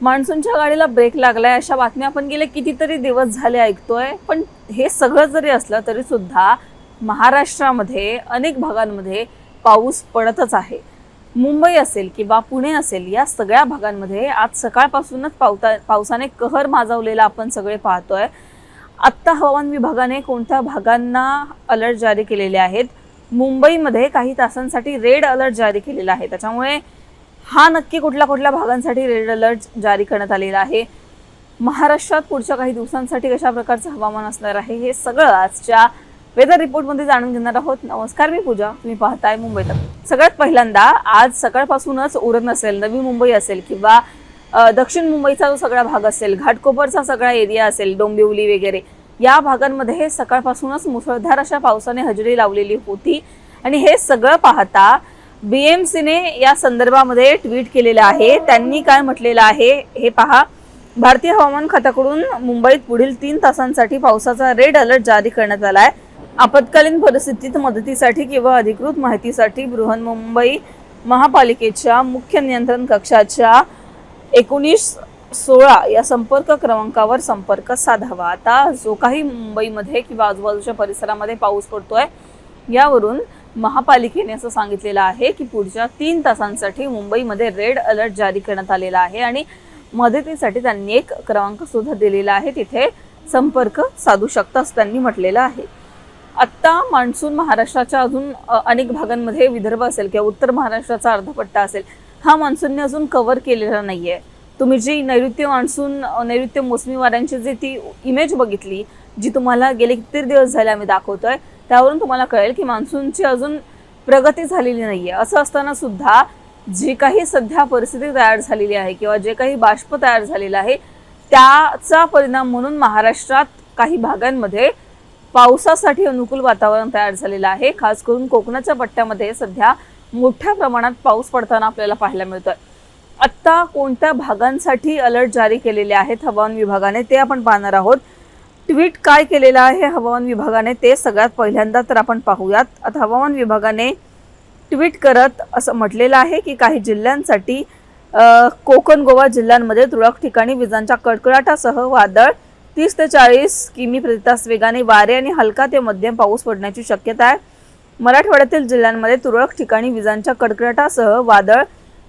मान्सूनच्या गाडीला ब्रेक लागलाय अशा बातम्या आपण गेले कितीतरी दिवस झाले ऐकतोय. पण हे सगळं जरी असलं तरी सुद्धा महाराष्ट्रामध्ये अनेक भागांमध्ये पाऊस पडतच आहे. मुंबई असेल किंवा पुणे असेल या सगळ्या भागांमध्ये आज सकाळपासूनच पावता पावसाने कहर माजवलेला आपण सगळे पाहतोय. आत्ता हवामान विभागाने कोणत्या भागांना अलर्ट जारी केलेले आहेत? मुंबईमध्ये काही तासांसाठी रेड अलर्ट जारी केलेला आहे. त्याच्यामुळे हा नक्की कुठल्या कुठल्या भागांसाठी रेड अलर्ट जारी करण्यात आलेला आहे? महाराष्ट्रात पुढच्या काही दिवसांसाठी कशा प्रकारचं हवामान असणार आहे? हे सगळं आजच्या वेदर रिपोर्टमध्ये जाणून घेणार आहोत. नमस्कार मी पूजा. तुम्ही पाहताय मुंबई तक. सगळ्यात पहिल्यांदा आज सकाळपासूनच उरण असेल नवी मुंबई असेल किंवा दक्षिण मुंबईचा जो सगळा भाग असेल घाटकोपरचा सगळा एरिया असेल डोंबिवली वगैरे या भागांमध्ये सकाळपासूनच मुसळधार अशा पावसाने हजेरी लावलेली होती. आणि हे सगळं पाहता बीएमसीने या संदर्भामध्ये ट्विट केलेलं आहे. त्यांनी काय म्हटलेलं आहे हे पहा. भारतीय हवामान खात्याकडून मुंबईत पुढील तीन तासांसाठी पावसाचा रेड अलर्ट जारी करण्यात आला आहे आपत्कालीन परिस्थितीत मदतीसाठी किंवा अधिकृत माहितीसाठी बृहन्मुंबई महापालिकेच्या मुख्य नियंत्रण कक्षाच्या एकोणीस सोळा या संपर्क क्रमांकावर संपर्क साधावा. आता जो काही मुंबईमध्ये किंवा आजूबाजूच्या परिसरामध्ये पाऊस पडतोय यावरून महापालिकेने असं सांगितलेलं आहे की पुढच्या तीन तासांसाठी मुंबईमध्ये रेड अलर्ट जारी करण्यात आलेला आहे आणि मदतीसाठी त्यांनी एक क्रमांक सुद्धा दिलेला आहे. तिथे संपर्क साधू शकता असं त्यांनी म्हटलेलं आहे. आत्ता मान्सून महाराष्ट्राच्या अजून अनेक भागांमध्ये विदर्भ असेल किंवा उत्तर महाराष्ट्राचा अर्धपट्टा असेल हा मान्सूनने अजून कव्हर केलेला नाही आहे तुम्ही जी नैऋत्य मान्सून नैऋत्य मोसमी वाऱ्यांची जी ती इमेज बघितली जी तुम्हाला गेले किती दिवस झाले आम्ही दाखवतोय त्यावरून तुम्हाला कळेल की मान्सूनची अजून प्रगती झालेली नाहीये. असं असताना सुद्धा जी काही सध्या परिस्थिती तयार झालेली आहे किंवा जे काही बाष्प तयार झालेलं आहे त्याचा परिणाम म्हणून महाराष्ट्रात काही भागांमध्ये पावसासाठी अनुकूल वातावरण तयार झालेलं आहे. खास करून कोकणाच्या पट्ट्यामध्ये सध्या मोठ्या प्रमाणात पाऊस पडताना आपल्याला पाहायला मिळतोय. आत्ता कोणत्या भागांसाठी अलर्ट जारी केलेले आहेत हवामान विभागाने ते आपण पाहणार आहोत. ट्विट काय केलेलं आहे हवामान विभागाने ते सगळ्यात पहिल्यांदा तर आपण पाहूयात. आता हवामान विभागाने ट्विट करत असं म्हटलेलं आहे की काही जिल्ह्यांसाठी कोकण गोवा जिल्ह्यांमध्ये तुरळक ठिकाणी विजांच्या कडकडाटासह वादळ तीस ते चाळीस किमी प्रतितास वेगाने वारे आणि हलका ते मध्यम पाऊस पडण्याची शक्यता आहे. मराठवाड्यातील जिल्ह्यांमध्ये तुरळक ठिकाणी विजांच्या कडकडाटासह वादळ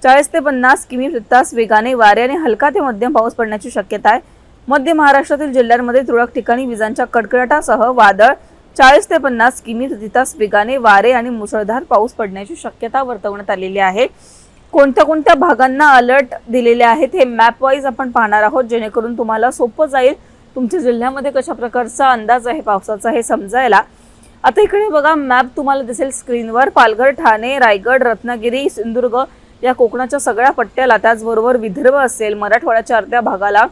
चाळीस ते पन्नास किमी प्रतितास वेगाने वारे आणि हलका ते मध्यम पाऊस पडण्याची शक्यता आहे. मध्य महाराष्ट्रातील जिल्ह्यांमध्ये तुरळक ठिकाणी विजांच्या कडकडाटासह वादळ चाळीस ते पन्नास किमी प्रतितास वेगाने वारे आणि मुसळधार पाऊस पडण्याची शक्यता वर्तवण्यात आलेली आहे. कोणत्या कोणत्या भागांना अलर्ट दिलेले आहेत हे मॅप वाईज आपण पाहणार आहोत. जेणेकरून तुम्हाला सोपं जाईल तुमच्या जिल्ह्यामध्ये कशा प्रकारचा अंदाज आहे पावसाचा हे समजायला. आता इकडे बघा मॅप तुम्हाला दिसेल स्क्रीनवर. पालघर ठाणे रायगड रत्नागिरी सिंधुदुर्ग या कोकणाच्या सगळ्या पट्ट्याला त्याचबरोबर विदर्भ असेल. मराठवाड्याच्या अर्ध्या भागाला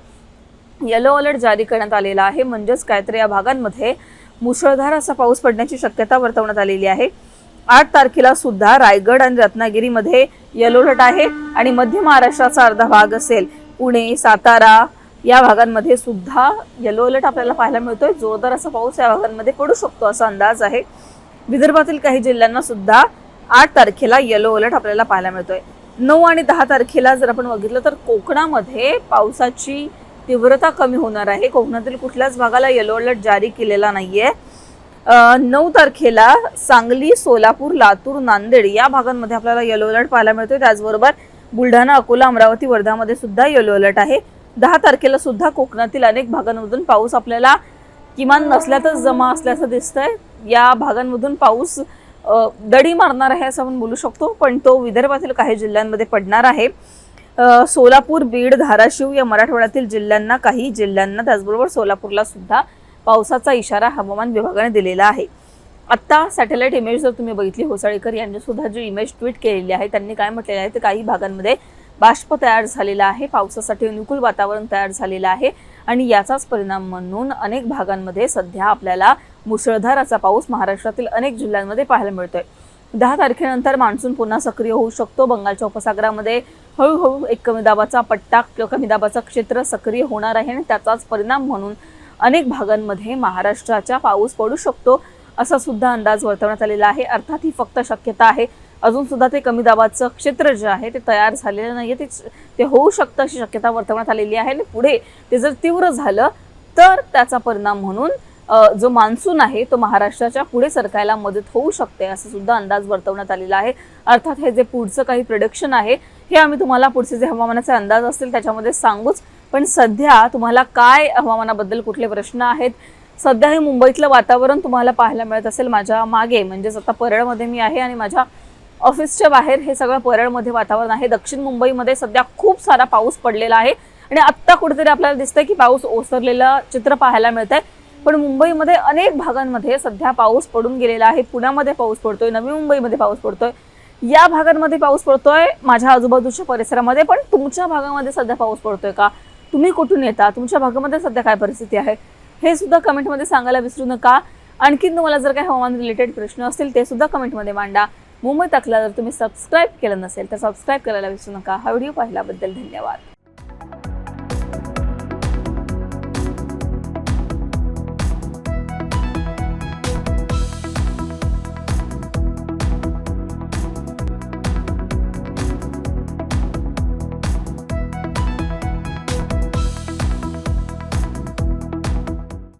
येलो अलर्ट जारी करण्यात आलेला आहे. म्हणजेच काय तर या भागांमध्ये मुसळधार असा पाऊस पडण्याची शक्यता वर्तवण्यात आलेली आहे. आठ तारखेला सुद्धा रायगड आणि रत्नागिरीमध्ये येलो अलर्ट आहे आणि मध्य महाराष्ट्राचा अर्धा भाग असेल. पुणे सातारा या भागांमध्ये सुद्धा येलो अलर्ट आपल्याला पाहायला मिळतोय. जोरदार असा पाऊस या भागांमध्ये पडू शकतो असा अंदाज आहे. विदर्भातील काही जिल्ह्यांना सुद्धा आठ तारखेला येलो अलर्ट आपल्याला पाहायला मिळतोय. नऊ आणि दहा तारखेला जर आपण बघितलं तर कोकणामध्ये पावसाची तीव्रता कमी होणार आहे. कोकणातील कुठल्याच भागाला येलो अलर्ट जारी केलेला नाहीये. नऊ तारखेला सांगली सोलापूर लातूर नांदेड या भागांमध्ये आपल्याला येलो अलर्ट पाहायला मिळतोय. त्याचबरोबर बुलढाणा अकोला अमरावती वर्धामध्ये सुद्धा येलो अलर्ट आहे. दहा तारखेला सुद्धा कोकणातील अनेक भागांमधून पाऊस आपल्याला किमान नसल्यातच जमा असल्याचं दिसतंय. या भागांमधून पाऊस दडी मारणार आहे असं आपण बोलू शकतो पण तो विदर्भातील काही जिल्ह्यांमध्ये पडणार आहे. सोलापूर बीड धाराशिव या मराठवाड्यातील जिल्ह्यांना काही जिल्ह्यांना त्याचबरोबर सोलापूरला सुद्धा पावसाचा इशारा हवामान विभागाने दिलेला आहे. आत्ता सॅटेलाईट इमेज जर तुम्ही बघितली होसाळीकर यांनी सुद्धा जी इमेज ट्विट केलेली आहे त्यांनी काय म्हटलेलं आहे तर काही भागांमध्ये बाष्प तयार झालेला आहे पावसासाठी अनुकूल वातावरण तयार झालेलं आहे आणि याचाच परिणाम म्हणून अनेक भागांमध्ये सध्या आपल्याला मुसळधार असा पाऊस महाराष्ट्रातील अनेक जिल्ह्यांमध्ये पाहायला मिळतोय. दहा तारखेनंतर मान्सून पुन्हा सक्रिय होऊ शकतो. बंगालच्या उपसागरामध्ये हळूहळू एक कमी दाबाचा पट्टा किंवा कमी दाबाचा क्षेत्र सक्रिय होणार आहे आणि त्याचाच परिणाम म्हणून अनेक भागांमध्ये महाराष्ट्राच्या पाऊस पडू शकतो असा सुद्धा अंदाज वर्तवण्यात आलेला आहे. अर्थात ही फक्त शक्यता आहे. अजून सुद्धा ते कमी दाबाचं क्षेत्र जे आहे ते तयार झालेलं नाही ते ते होऊ शकतं अशी शक्यता वर्तवण्यात आलेली आहे. आणि पुढे ते जर तीव्र झालं तर त्याचा परिणाम म्हणून जो मान्सून आहे तो महाराष्ट्राच्या पुढे सरकायला मदत होऊ शकते असं सुद्धा अंदाज वर्तवण्यात आलेला आहे. अर्थात हे जे पुढचं काही प्रोडक्शन आहे हे आम्ही तुम्हाला पुढचे जे हवामानाचे अंदाज असतील त्याच्यामध्ये सांगूच. पण सध्या तुम्हाला काय हवामानाबद्दल कुठले प्रश्न आहेत? सध्या हे मुंबईतलं वातावरण तुम्हाला पाहायला मिळत असेल माझ्या मागे. म्हणजेच आता परळमध्ये मी आहे आणि माझ्या ऑफिसच्या बाहेर हे सगळं परळमध्ये वातावरण आहे. दक्षिण मुंबईमध्ये सध्या खूप सारा पाऊस पडलेला आहे. आणि आत्ता कुठेतरी आपल्याला दिसतंय की पाऊस ओसरलेलं चित्र पाहायला मिळत आहे पण मुंबईमध्ये अनेक भागांमध्ये सध्या पाऊस पडून गेलेला आहे. पुण्यामध्ये पाऊस पडतोय नवी मुंबईमध्ये पाऊस पडतोय. या भागांमध्ये पाऊस पडतोय माझ्या आजूबाजूच्या परिसरामध्ये पण तुमच्या भागामध्ये सध्या पाऊस पडतोय का? तुम्ही कुठून येता? तुमच्या भागामध्ये सध्या काय परिस्थिती आहे? हे सुद्धा कमेंटमध्ये सांगायला विसरू नका. आणखीन तुम्हाला जर काही हवामान रिलेटेड प्रश्न असतील ते सुद्धा कमेंटमध्ये मांडा. मुंबई तकला जर तुम्ही सबस्क्राईब केलं नसेल तर सबस्क्राईब करायला विसरू नका. हा व्हिडिओ पाहिल्याबद्दल धन्यवाद.